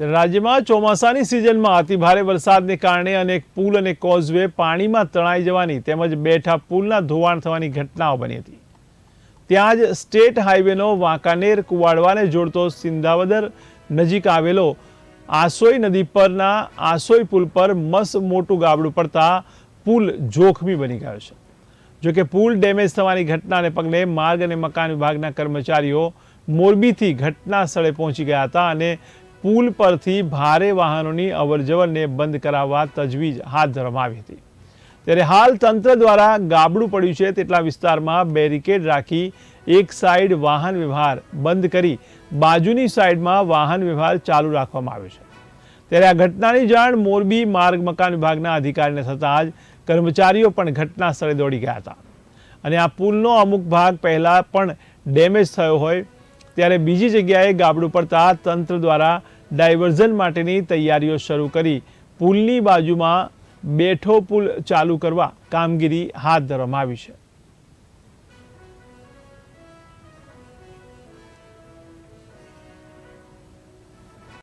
રાજ્યમાં ચોમાસાની સિઝનમાં અતિભારે વરસાદને કારણે અનેક પુલ અને કોઝવે પાણીમાં તણાઈ જવાની તેમજ બેઠા પુલના ધોવાણ થવાની ઘટનાઓ બની હતી. ત્યાં જ સ્ટેટ હાઈવેનો વાંકાનેર, કુવાડવાને જોડતો સિંધાવદર નજીક આવેલો આસોઈ નદી પરના આસોઈ પુલ પર મસ મોટું ગાબડું પડતા પુલ જોખમી બની ગયો છે. જોકે પુલ ડેમેજ થવાની ઘટનાને પગલે માર્ગ અને મકાન વિભાગના કર્મચારીઓ મોરબીથી ઘટના સ્થળે પહોંચી ગયા હતા અને પુલ પરથી ભારે વાહનોની અવરજવરને બંધ કરાવવા તજવીજ હાથ ધરવામાં આવી હતી. ત્યારે હાલ તંત્ર દ્વારા ગાબડું પડ્યું છે તેટલા વિસ્તારમાં બેરિકેડ રાખી એક સાઈડ વાહન વ્યવહાર બંધ કરી બાજુની સાઈડમાં વાહન વ્યવહાર ચાલુ રાખવામાં આવ્યો છે. ત્યારે આ ઘટનાની જાણ મોરબી માર્ગ મકાન વિભાગના અધિકારીને થતાં જ કર્મચારીઓ પણ ઘટના સ્થળે દોડી ગયા હતા. અને આ પુલનો અમુક ભાગ પહેલાં પણ ડેમેજ થયો હોય, ત્યારે બીજી જગ્યાએ ગાબડું પડતા તંત્ર દ્વારા ડાયવર્ઝન માટેની તૈયારીઓ શરૂ કરી. પુલની બાજુમાં બેઠો પુલ ચાલુ કરવા કામગીરી હાથ ધરવામાં આવી છે.